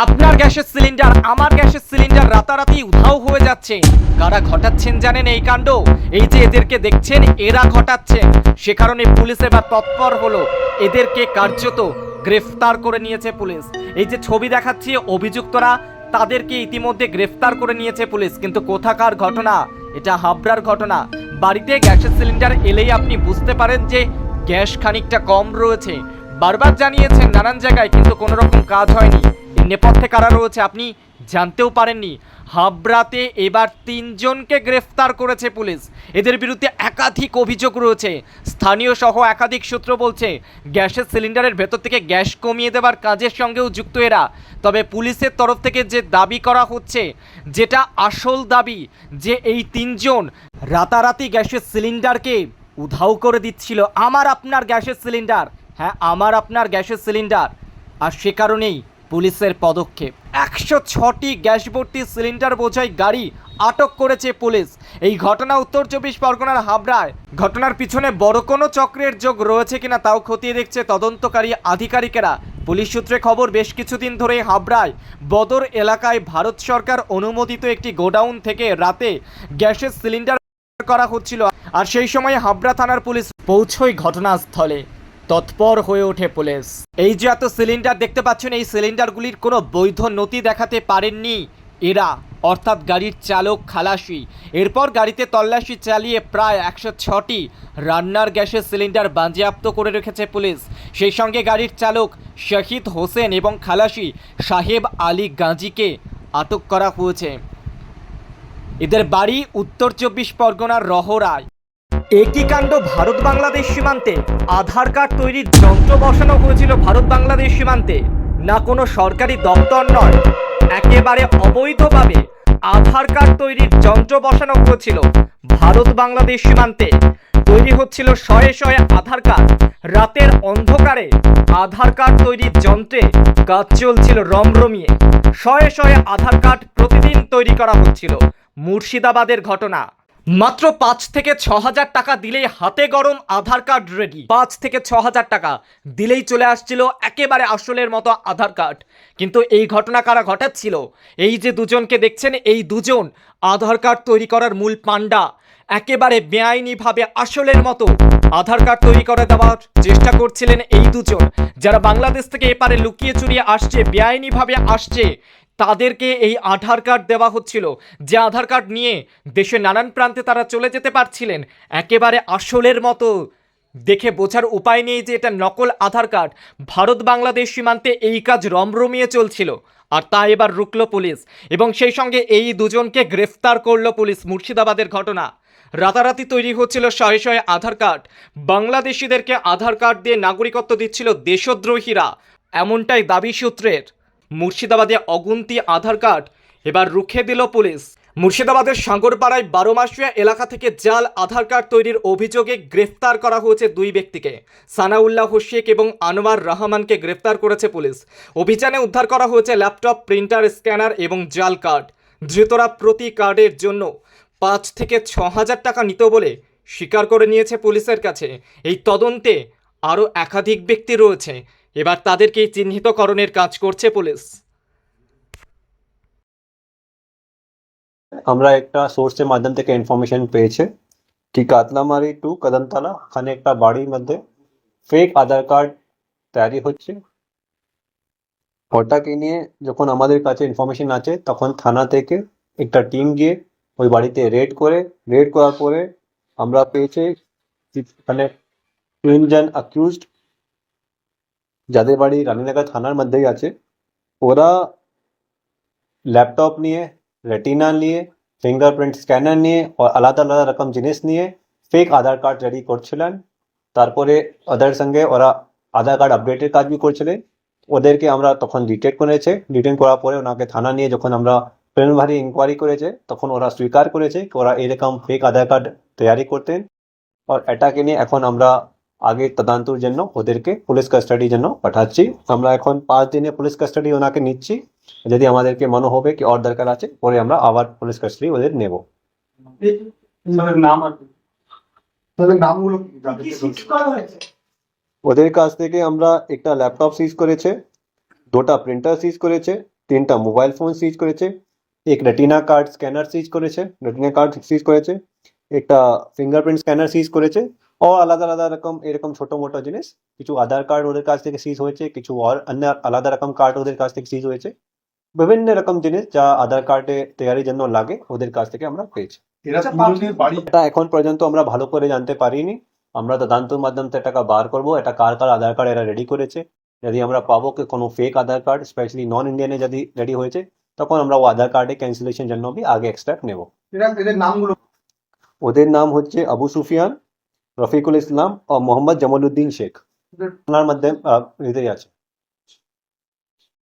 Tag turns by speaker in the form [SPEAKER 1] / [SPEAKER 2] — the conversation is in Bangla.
[SPEAKER 1] আপনার গ্যাসের সিলিন্ডার, আমার গ্যাসের সিলিন্ডার রাতারাতি উধাও হয়ে যাচ্ছে। কারা ঘটাচ্ছেন জানেন এই কাণ্ড? এই যে এদেরকে দেখছেন, এরা ঘটাচ্ছেন। সে কারণে পুলিশ এবার তৎপর হলো। এদেরকে কার্যত গ্রেফতার করে নিয়েছে পুলিশ। এই যে ছবি দেখাচ্ছি অভিযুক্তরা, তাদেরকে ইতিমধ্যে গ্রেফতার করে নিয়েছে পুলিশ। কিন্তু কোথাকার ঘটনা? এটা হাবড়ার ঘটনা। বাড়িতে গ্যাসের সিলিন্ডার এলেই আপনি বুঝতে পারেন যে গ্যাস খানিকটা কম রয়েছে। বারবার জানিয়েছেন নানান জায়গায়, কিন্তু কোনো রকম কাজ হয়নি। এর নেপথ্যে কারা রয়েছে আপনি জানতেও পারেননি। হাবড়াতে এবার তিনজনকে গ্রেফতার করেছে পুলিশ। এদের বিরুদ্ধে একাধিক অভিযোগ রয়েছে। স্থানীয় সহ একাধিক সূত্র বলছে, গ্যাসের সিলিন্ডারের ভেতর থেকে গ্যাস কমিয়ে দেওয়ার কাজের সঙ্গেও যুক্ত এরা। তবে পুলিশের তরফ থেকে যে দাবি করা হচ্ছে, যেটা আসল দাবি, যে এই তিনজন রাতারাতি গ্যাসের সিলিন্ডারকে উধাও করে দিচ্ছিল। আমার আপনার গ্যাসের সিলিন্ডার। হ্যাঁ আমার আপনার গ্যাসের সিলিন্ডার। আর সে কারণেই পুলিশের পদক্ষেপ। একশো ছটি গ্যাস ভর্তি সিলিন্ডার বোঝাই গাড়ি আটক করেছে পুলিশ। এই ঘটনা উত্তর চব্বিশ পরগনার হাবড়ায়। ঘটনার পিছনে বড় কোনো চক্রের যোগ রয়েছে কিনা তাও খতিয়ে দেখছে তদন্তকারী আধিকারিকেরা। পুলিশ সূত্রে খবর, বেশ কিছুদিন ধরে হাবড়ায় বদর এলাকায় ভারত সরকার অনুমোদিত একটি গোডাউন থেকে রাতে গ্যাসের সিলিন্ডার করা হচ্ছিল। আর সেই সময় হাবড়া থানার পুলিশ পৌঁছয় ঘটনাস্থলে। তৎপর হয়ে ওঠে পুলিশ। এই যে এত সিলিন্ডার দেখতে পাচ্ছেন, এই সিলিন্ডারগুলির কোনো বৈধ নথি দেখাতে পারেননি এরা। অর্থাৎ গাড়ির চালক খালাসি। এরপর গাড়িতে তল্লাশি চালিয়ে প্রায় একশো ছটি রান্নার গ্যাসের সিলিন্ডার বাজেয়াপ্ত করে রেখেছে পুলিশ। সেই সঙ্গে গাড়ির চালক শহীদ হোসেন এবং খালাসি সাহেব আলী গাজীকে আটক করা হয়েছে। এদের বাড়ি উত্তর চব্বিশ পরগনার রহরায় একই কাণ্ড ভারত বাংলাদেশ সীমান্তে। আধার কার্ড তৈরির যন্ত্র বসানো হয়েছিল ভারত বাংলাদেশ সীমান্তে। না কোনো সরকারি দপ্তর নয়। একেবারে অবৈধভাবে আধার কার্ড তৈরির যন্ত্র বসানো হয়েছিল ভারত বাংলাদেশ সীমান্তে। তৈরি হচ্ছিল শয়ে শয়ে আধার কার্ড। রাতের অন্ধকারে আধার কার্ড তৈরির যন্ত্রে কাজ চলছিল রমরমিয়ে। শয়ে শয়ে আধার কার্ড প্রতিদিন তৈরি করা হচ্ছিল। মুর্শিদাবাদের ঘটনা। মাত্র পাঁচ থেকে ছ হাজার টাকা দিলেই হাতে গরম আধার কার্ড রেডি পাঁচ থেকে ছ হাজার টাকা দিলেই চলে আসছিল একেবারে আসলের মতো আধার কার্ড। কিন্তু এই ঘটনা কারা ঘটাচ্ছিল? এই যে দুজনকে দেখছেন, এই দুজন আধার কার্ড তৈরি করার মূল পান্ডা একেবারে বেআইনিভাবে আসলের মতো আধার কার্ড তৈরি করে দেওয়ার চেষ্টা করছিলেন এই দুজন। যারা বাংলাদেশ থেকে এপারে লুকিয়ে চুরিয়ে আসছে, বেআইনিভাবে আসছে তাদেরকে এই আধার কার্ড দেওয়া হচ্ছিল। যে আধার কার্ড নিয়ে দেশের নানান প্রান্তে তারা চলে যেতে পারছিলেন, একেবারে আসলের মতো। দেখে বোঝার উপায় নেই যে এটা নকল আধার কার্ড। ভারত বাংলাদেশ সীমান্তে এই কাজ রমরমিয়ে চলছিল। আর তা এবার রুকলো পুলিশ। এবং সেই সঙ্গে এই দুজনকে গ্রেফতার করল পুলিশ মুর্শিদাবাদের ঘটনা। রাতারাতি তৈরি হচ্ছিল শয়ে শয়ে আধার কার্ড। বাংলাদেশিদেরকে আধার কার্ড দিয়ে নাগরিকত্ব দিচ্ছিল দেশদ্রোহীরা। এমনটাই দাবি সূত্রের। মুর্শিদাবাদে অগুন্তি আধার কার্ড। এবার রুখে দিল পুলিশ। মুর্শিদাবাদের সাগরপাড়ায় বারো মাসিয়া এলাকা থেকে জাল, আধার কার্ড তৈরির অভিযোগে গ্রেফতার করা হয়েছে দুই ব্যক্তিকে। সানাউল্লাহ শেখ এবং আনোয়ার রহমানকে গ্রেফতার করেছে পুলিশ। অভিযানে উদ্ধার করা হয়েছে ল্যাপটপ, প্রিন্টার, স্ক্যানার এবং জাল কার্ড। ধৃতরা প্রতি কার্ডের জন্য পাঁচ থেকে ছ হাজার টাকা নিত বলে স্বীকার করে নিয়েছে পুলিশের কাছে। এই তদন্তে আরও একাধিক ব্যক্তি রয়েছে। এবার তাদেরকে চিহ্নিতকরণের কাজ করছে পুলিশ।
[SPEAKER 2] আমরা একটা সোর্সের মাধ্যম থেকে ইনফরমেশন পেয়েছে। কি কাতলামারি টু কদমতলা, ওখানে একটা বাড়ির মধ্যে ফেক আধার কার্ড তৈরি হচ্ছে। ওটাকে নিয়ে যখন আমাদের কাছে ইনফরমেশন আছে, তখন থানা থেকে একটা টিম গিয়ে ওই বাড়িতে রেড করে রেড করার পরে আমরা পেয়েছি মানে তিনজন অ্যাকিউজড যাদের বাড়ি রানীনগর থানার মধ্যেই আছে, ওরা ল্যাপটপ নিয়ে, রেটিনা নিয়ে ফিঙ্গারপ্রিন্ট স্ক্যানার নিয়ে আলাদা আলাদা রকম জিনিস নিয়ে ফেক আধার কার্ড রেডি করছিলেন। তারপরে ওদের সঙ্গে ওরা আধার কার্ড আপডেটের কাজ বি করছিলেন। ওদেরকে আমরা তখন ডিটেক্ট করেছে। ডিটেক্ট করার পরে ওনাকে থানা নিয়ে যখন আমরা প্রিলিমিনারি ইনকোয়ারি করেছে, তখন ওরা স্বীকার করেছে ওরা এরকম ফেক আধার কার্ড তৈরি করতেন। আর এটাকে নিয়ে এখন আমরা আগে তদন্তের জন্য ওদেরকে পুলিশ কাস্টাডির জন্য পাঠাচ্ছি আমরা এখন পাঁচ দিনে পুলিশ কাস্টাডি ওনাকে নিচ্ছি যদি আমাদেরকে মনে হবে কি ওর দরকার আছে পরে আমরা আবার পুলিশ কাস্টাডি ওদের নেব
[SPEAKER 3] নাম নামগুলো।
[SPEAKER 2] ওদের কাছ থেকে আমরা একটা ল্যাপটপ সিজ করেছে দুটা প্রিন্টার সিজ করেছে তিনটা মোবাইল ফোন সিজ করেছে এক রেটিনা কার্ড স্ক্যানার সিজ করেছে রেটিনা কার্ড সিজ করেছে একটা ফিঙ্গারপ্রিন্ট স্ক্যানার সিজ করেছে ও আলাদা আলাদা রকম এরকম ছোট মোটো জিনিস। কিছু আধার কার্ড ওদের কাছ থেকে সিজ হয়েছে কিছু অন্য আলাদা রকম কার্ড ওদের কাছ থেকে সিজ হয়েছে। বিভিন্ন রকম জিনিস যা আধার কার্ডে তৈরির জন্য লাগে ওদের কাছ থেকে আমরা পেয়েছি। এখন পর্যন্ত আমরা ভালো করে জানতে পারিনি। আমরা তদন্তের মাধ্যমে টাকা বার করব। এটা কার কার আধার কার্ড এরা রেডি করেছে। যদি আমরা পাবো কি কোনো fake Aadhaar card specially non ইন্ডিয়ানে যদি রেডি হয়েছে তখন আমরা ও আধার কার্ডে ক্যান্সেলেশন জন্য বি আগে এক্সট্রা নেব।
[SPEAKER 3] এদের নামগুলো
[SPEAKER 2] ওদের নাম হচ্ছে আবু সুফিয়ান রফিকুল ইসলাম ও মোহাম্মদ জামালউদ্দিন শেখ। ওনার মধ্যে আছে।